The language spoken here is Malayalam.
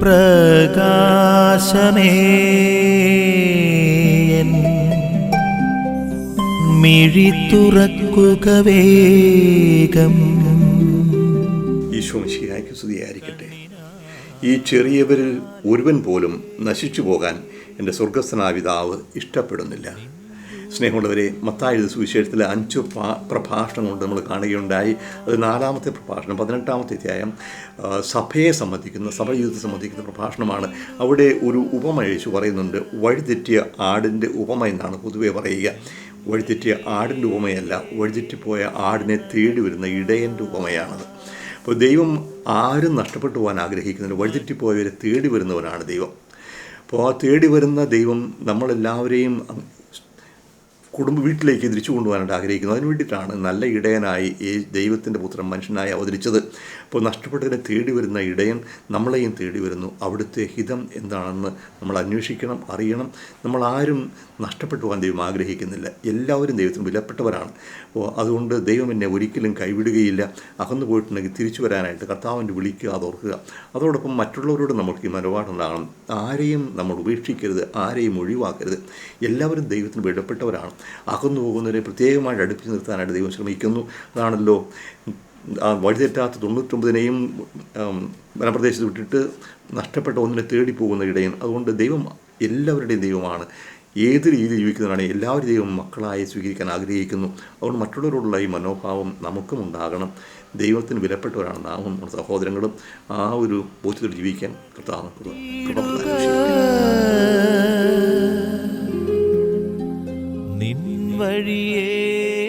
പ്രകാശമേ. മിഴി തുറക്കുക വേഗം. ഈശോ മിശിഹായ്ക്ക് സ്തുതിയായിരിക്കട്ടെ. ഈ ചെറിയവരിൽ ഒരുവൻ പോലും നശിച്ചു പോകാൻ എന്റെ സ്വർഗസ്ഥനാവിതാവ് ഇഷ്ടപ്പെടുന്നില്ല. സ്നേഹമുള്ളവരെ മത്തായ സുവിശേഷത്തിലെ അഞ്ച് പ്രഭാഷണം കൊണ്ട് നമ്മൾ കാണുകയുണ്ടായി. അത് നാലാമത്തെ പ്രഭാഷണം പതിനെട്ടാമത്തെ അധ്യായം സഭയെ സംബന്ധിക്കുന്ന സഭ ജീവിതത്തെ സംബന്ധിക്കുന്ന പ്രഭാഷണമാണ്. അവിടെ ഒരു ഉപമ അഴിച്ചു പറയുന്നുണ്ട് വഴിതെറ്റിയ ആടിന്റെ ഉപമ എന്നാണ് പൊതുവെ പറയുക. വഴിതെറ്റിയ ആടിന്റെ ഉപമയല്ല വഴിതെറ്റിപ്പോയ ആടിനെ തേടി വരുന്ന ഇടയന്റെ ഉപമയാണത്. അപ്പോൾ ദൈവം ആരും നഷ്ടപ്പെട്ടു പോകാൻ ആഗ്രഹിക്കുന്നില്ല വഴിതെറ്റിപ്പോയവരെ തേടി വരുന്നവനാണ് ദൈവം. അപ്പോൾ ആ തേടി വരുന്ന ദൈവം നമ്മളെല്ലാവരെയും കുടുംബ വീട്ടിലേക്ക് തിരിച്ചു കൊണ്ടുപോകാനായിട്ട് ആഗ്രഹിക്കുന്നു. അതിന് വേണ്ടിയിട്ടാണ് നല്ല ഇടയനായി ഈ ദൈവത്തിന്റെ പുത്രൻ മനുഷ്യനായി അവതരിച്ചത്. അപ്പോൾ നഷ്ടപ്പെട്ടതിനെ തേടി വരുന്ന ഇടയൻ നമ്മളെയും തേടി വരുന്നു. അവിടുത്തെ ഹിതം എന്താണെന്ന് നമ്മൾ അന്വേഷിക്കണം അറിയണം. നമ്മൾ ആരും നഷ്ടപ്പെട്ടു പോകാൻ ദൈവം ആഗ്രഹിക്കുന്നില്ല. എല്ലാവരും ദൈവത്തിന് വിലപ്പെട്ടവരാണ്. അപ്പോൾ അതുകൊണ്ട് ദൈവം എന്നെ ഒരിക്കലും കൈവിടുകയില്ല. അകന്നു പോയിട്ടുണ്ടെങ്കിൽ തിരിച്ചു വരാനായിട്ട് കർത്താവിന്റെ വിളിക്കുക അത് ഓർക്കുക. അതോടൊപ്പം മറ്റുള്ളവരോട് നമുക്ക് ഈ മനോപാടുണ്ടാകണം ആരെയും നമ്മൾ ഉപേക്ഷിക്കരുത് ആരെയും ഒഴിവാക്കരുത്. എല്ലാവരും ദൈവത്തിന് വിടപ്പെട്ടവരാണ് അകന്നു പോകുന്നവരെ പ്രത്യേകമായിട്ട് അടുപ്പിച്ച് നിർത്താനായിട്ട് ദൈവം ശ്രമിക്കുന്നു. അതാണല്ലോ വഴിതെറ്റാത്ത തൊണ്ണൂറ്റൊമ്പതിനെയും വനപ്രദേശത്ത് വിട്ടിട്ട് നഷ്ടപ്പെട്ട ഒന്നിനെ തേടി പോകുന്ന ഇടയൻ. അതുകൊണ്ട് ദൈവം എല്ലാവരുടെയും ദൈവമാണ്. ഏത് രീതിയിൽ ജീവിക്കുന്നവരാണ് എല്ലാവരും ദൈവം മക്കളായി സ്വീകരിക്കാൻ ആഗ്രഹിക്കുന്നു. അതുകൊണ്ട് മറ്റുള്ളവരോടുള്ള ഈ മനോഭാവം നമുക്കും ഉണ്ടാകണം. ദൈവത്തിന് വിലപ്പെട്ടവരാണ് നാമും നമ്മുടെ സഹോദരങ്ങളും. ആ ഒരു ബോധ്യത്തോട് ജീവിക്കാൻ കർത്താവ് day.